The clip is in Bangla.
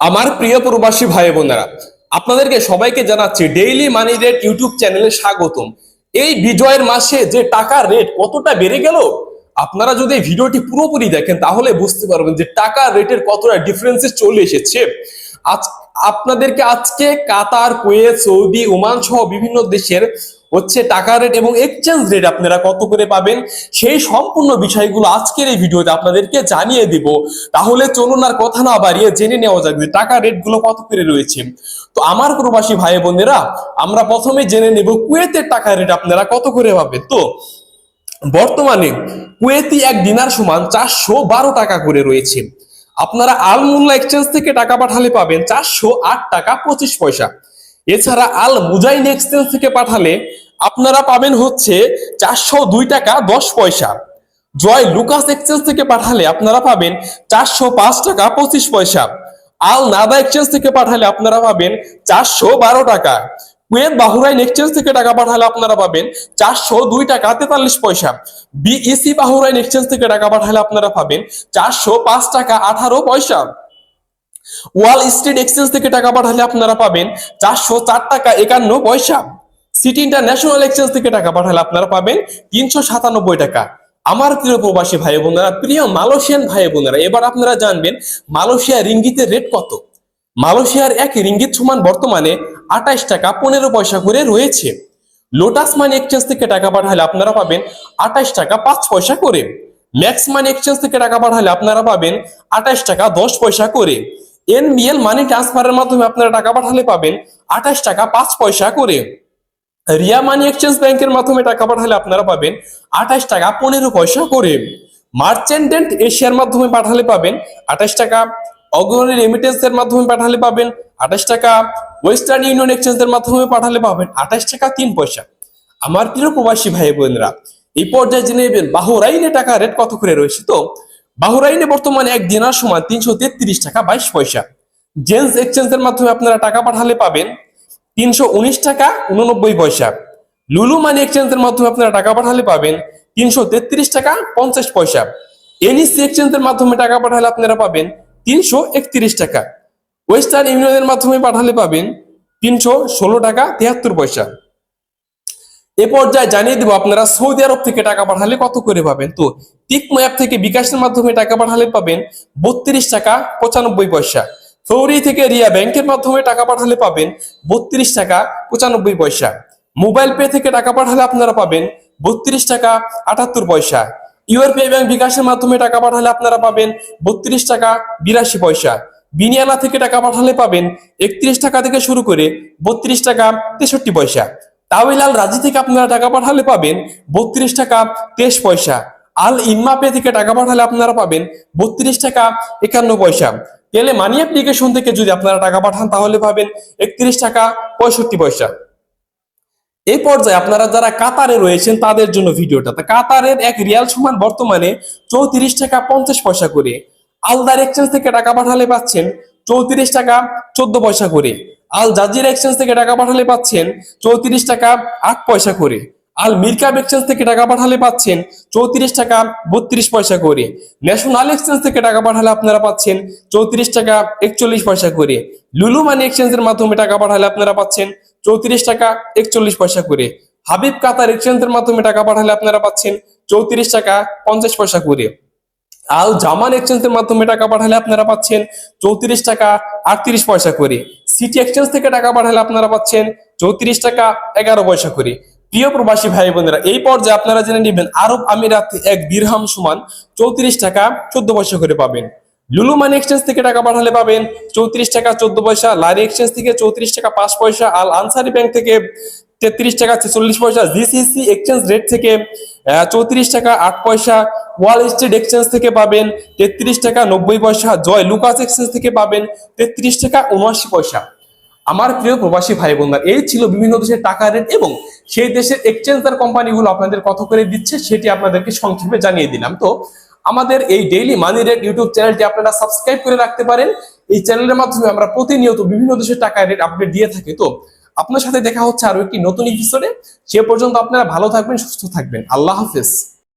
আমার প্রিয় প্রবাসী ভাই বোনেরা, আপনাদেরকে সবাইকে জানাচ্ছি ডেইলি মানি রেট ইউটিউব চ্যানেলে স্বাগতম। এই বিজয়ের মাসে যে টাকার রেট কতটা বেড়ে গেল, আপনারা যদি ভিডিওটি পুরোপুরি দেখেন, তাহলে বুঝতে পারবেন যে টাকার রেটের কতটা ডিফারেন্সেস চলে এসেছে। আজ, আপনাদেরকে আজকে কাতার, কুয়েত, সৌদি, ওমান সহ বিভিন্ন দেশের হচ্ছে টাকা রেট এবং এক্সচেঞ্জ রেট আপনারা কত করে পাবেন, সেই সম্পূর্ণ বিষয়গুলো আজকের এই ভিডিওতে আপনাদেরকে জানিয়ে দিব। তাহলে চলুন আর কথা না বাড়িয়ে জেনে নেওয়া যাক যে টাকা রেটগুলো কত করে রয়েছে। তো আমার প্রবাসী ভাই বোনেরা, আমরা প্রথমে জেনে নেব কুয়েতের টাকা রেট আপনারা কত করে পাবেন। তো, বর্তমানে কুয়েতি এক দিনার সমান চারশো বারো টাকা করে রয়েছে। আপনারা আলমুল্লা এক্সচেঞ্জ থেকে টাকা পাঠালে পাবেন চারশো আট টাকা পঁচিশ পয়সা। এছাড়া আল মুজাইন এক্সচেঞ্জ থেকে পাঠালে আপনারা পাবেন হচ্ছে চারশো দুই টাকা দশ পয়সা। জয় লুকাস এক্সচেঞ্জ থেকে পাঠালে আপনারা পাবেন চারশো পাঁচ টাকা পঁচিশ পয়সা। আল নাদা এক্সচেঞ্জ থেকে পাঠালে আপনারা পাবেন চারশো বারো টাকা। কুয়েত বাহুরাইন এক্সচেঞ্জ থেকে টাকা পাঠালে আপনারা পাবেন চারশো দুই টাকা তেতাল্লিশ পয়সা। বিইসি বাহুরাইন এক্সচেঞ্জ থেকে টাকা পাঠালে আপনারা পাবেন চারশো পাঁচ টাকা আঠারো পয়সা। ওয়াল স্ট্রিট এক্সচেঞ্জ থেকে টাকা পাঠালে আপনারা পাবেন চারশো চার টাকা একান্ন পয়সা। সিটি ইন্টারন্যাশনাল এক্সচেঞ্জ থেকে টাকা পাঠালে আপনারা পাবেন তিনশো সাতানব্বই টাকা। আমার প্রিয় প্রবাসী ভাই বোনেরা প্রিয় মালয়েশিয়ান ভাই বোনেরা এবার আপনারা জানবেন মালয়েশিয়া রিঙ্গিতের রেট কত। মালয়েশিয়ার এক রিঙ্গিত সমান বর্তমানে আঠাইশ টাকা পনেরো পয়সা করে রয়েছে। লোটাস মানি এক্সচেঞ্জ থেকে টাকা পাঠালে আপনারা পাবেন আঠাইশ টাকা পাঁচ পয়সা করে। ম্যাক্স মানি এক্সচেঞ্জ থেকে টাকা পাঠালে আপনারা পাবেন আঠাইশ টাকা দশ পয়সা করে। এনবিএল মানি ট্রান্সফারের মাধ্যমে আপনারা টাকা পাঠালে পাবেন আঠাশ টাকা পাঁচ পয়সা করে। রিয়া মানি এক্সচেঞ্জ ব্যাংকের মাধ্যমে টাকা পাঠালে আপনারা পাবেন আঠাশ টাকা পনেরো পয়সা করে। মার্চেন্ডেন্ট এশিয়ার মাধ্যমে পাঠালে পাবেন আঠাশ টাকা। অগ্রণী রেমিটেন্স এর মাধ্যমে পাঠালে পাবেন আঠাশ টাকা। ওয়েস্টার্ন ইউনিয়ন এক্সচেঞ্জের মাধ্যমে পাঠালে পাবেন আঠাশ টাকা তিন পয়সা। আমার প্রিয় প্রবাসী ভাই বোনেরা, এই পর্যায়ে জেনে নেবেন বাহুরাইনে টাকা রেট কত করে রয়েছে। তো, বাহুরাইনে বর্তমানে এক দিনার সময় তিনশো তেত্রিশ টাকা বাইশ পয়সা। জেন্স এক্সচেঞ্জের মাধ্যমে আপনারা টাকা পাঠালে পাবেন তিনশো উনিশ টাকা উননব্বই পয়সা। লুলু মানি এক্সচেঞ্জের মাধ্যমে আপনারা টাকা পাঠালে পাবেন তিনশো তেত্রিশ টাকা পঞ্চাশ পয়সা। এনইসি এক্সচেঞ্জের মাধ্যমে টাকা পাঠালে আপনারা পাবেন তিনশো একত্রিশ টাকা। ওয়েস্টার্ন ইউনিয়নের মাধ্যমে পাঠালে পাবেন তিনশো ষোলো টাকা তিয়াত্তর পয়সা। এ পর্যায়ে জানিয়ে দেবো, আপনারা সৌদি আরব থেকে টাকা পাঠালে কত করে পাবেন? তো টিকমো অ্যাপ থেকে বিকাশের মাধ্যমে টাকা পাঠালে পাবেন বত্রিশ টাকা পঁচানব্বই পয়সা। ফৌরি থেকে রিয়া ব্যাংকের মাধ্যমে টাকা পাঠালে পাবেন বত্রিশ টাকা পঁচানব্বই পয়সা। মোবাইল পে থেকে টাকা পাঠালে আপনারা পাবেন বত্রিশ টাকা আটাত্তর পয়সা। ইউরপে ব্যাংক বিকাশের মাধ্যমে টাকা পাঠালে আপনারা পাবেন বত্রিশ টাকা বিরাশি পয়সা। বিনিয়ালা থেকে টাকা পাঠালে পাবেন একত্রিশ টাকা থেকে শুরু করে বত্রিশ টাকা তেষট্টি পয়সা। তাওইলাল রাজি থেকে আপনারা টাকা পাঠালে পাবেন বত্রিশ টাকা তেইশ পয়সা। আল ইম্মা পে থেকে টাকা পাঠালে আপনারা পাবেন বত্রিশ টাকা একান্ন পয়সা। তেলে মানি অ্যাপ্লিকেশন থেকে যদি আপনারা টাকা পাঠান, তাহলে পাবেন একত্রিশ টাকা পঁয়ষট্টি পয়সা। এই পর্যায়ে আপনারা যারা কাতারে রয়েছেন, তাদের জন্য ভিডিওটা। তা কাতারের এক রিয়াল সমান বর্তমানে চৌত্রিশ টাকা পঞ্চাশ পয়সা করে। আলদার এক্সচেঞ্জ থেকে টাকা পাঠালে পাচ্ছেন চৌত্রিশ টাকা চোদ্দ পয়সা করে। আল জাজির এক্সচেঞ্জ থেকে টাকা পাঠালে পাচ্ছেন চৌত্রিশ টাকা আট পয়সা করে। আল মিরকাব এক্সচেঞ্জ থেকে টাকা পাঠালে পাচ্ছেন চৌত্রিশ টাকা বত্রিশ পয়সা করে। ন্যাশনাল এক্সচেঞ্জ থেকে টাকা পাঠালে আপনারা পাচ্ছেন চৌত্রিশ টাকা একচল্লিশ পয়সা করে। লুলু মানি এক্সচেঞ্জের মাধ্যমে টাকা পাঠালে আপনারা পাচ্ছেন চৌত্রিশ টাকা একচল্লিশ পয়সা করে। হাবিব কাতার এক্সচেঞ্জের মাধ্যমে টাকা পাঠালে আপনারা পাচ্ছেন চৌত্রিশ টাকা পঞ্চাশ পয়সা করে। আল জামান এক্সচেঞ্জের মাধ্যমে টাকা পাঠালে আপনারা পাচ্ছেন চৌত্রিশ টাকা আটত্রিশ পয়সা করে। সিটি এক্সচেঞ্জ থেকে টাকা পাঠালে আপনারা পাচ্ছেন চৌত্রিশ টাকা এগারো পয়সা করে। প্রিয় প্রবাসী ভাই বোনেরা, এই পর্যায়ে আপনারা জেনে নেবেন, আরব আমিরাত এক দিরহাম সমান চৌত্রিশ টাকা চোদ্দ পয়সা করে পাবেন। লুলু মানি এক্সচেঞ্জ থেকে টাকা পাঠালে পাবেন চৌত্রিশ টাকা চোদ্দ পয়সা, লারি এক্সচেঞ্জ থেকে চৌত্রিশ টাকা পাঁচ পয়সা, আল আনসারি ব্যাংক থেকে তেত্রিশ টাকা ছেচল্লিশ পয়সা, জিসিসি এক্সচেঞ্জ রেট থেকে চৌত্রিশ টাকা আট পয়সা, ওয়াল স্ট্রিট এক্সচেঞ্জ থেকে পাবেন তেত্রিশ টাকা নব্বই পয়সা, জয় লুকাস এক্সচেঞ্জ থেকে পাবেন তেত্রিশ টাকা উনআশি পয়সা। আমার প্রিয় প্রবাসী ভাই বোনরা এই ছিল বিভিন্ন দেশের টাকা রেট এবং সেই দেশের এক্সচেঞ্জার কোম্পানিগুলো আপনাদের কত করে দিচ্ছে সেটি আপনাদেরকে সংক্ষেপে জানিয়ে দিলাম। তো আমাদের এই ডেইলি মানি রেট ইউটিউব চ্যানেলটি আপনারা সাবস্ক্রাইব করে রাখতে পারেন। এই চ্যানেলের মাধ্যমে আমরা প্রতিনিয়ত বিভিন্ন দেশের টাকা রেট আপডেট দিয়ে থাকি। তো আপনার সাথে দেখা হচ্ছে আরও একটি নতুন এপিসোডে সে পর্যন্ত আপনারা ভালো থাকবেন, সুস্থ থাকবেন। আল্লাহ হাফেজ।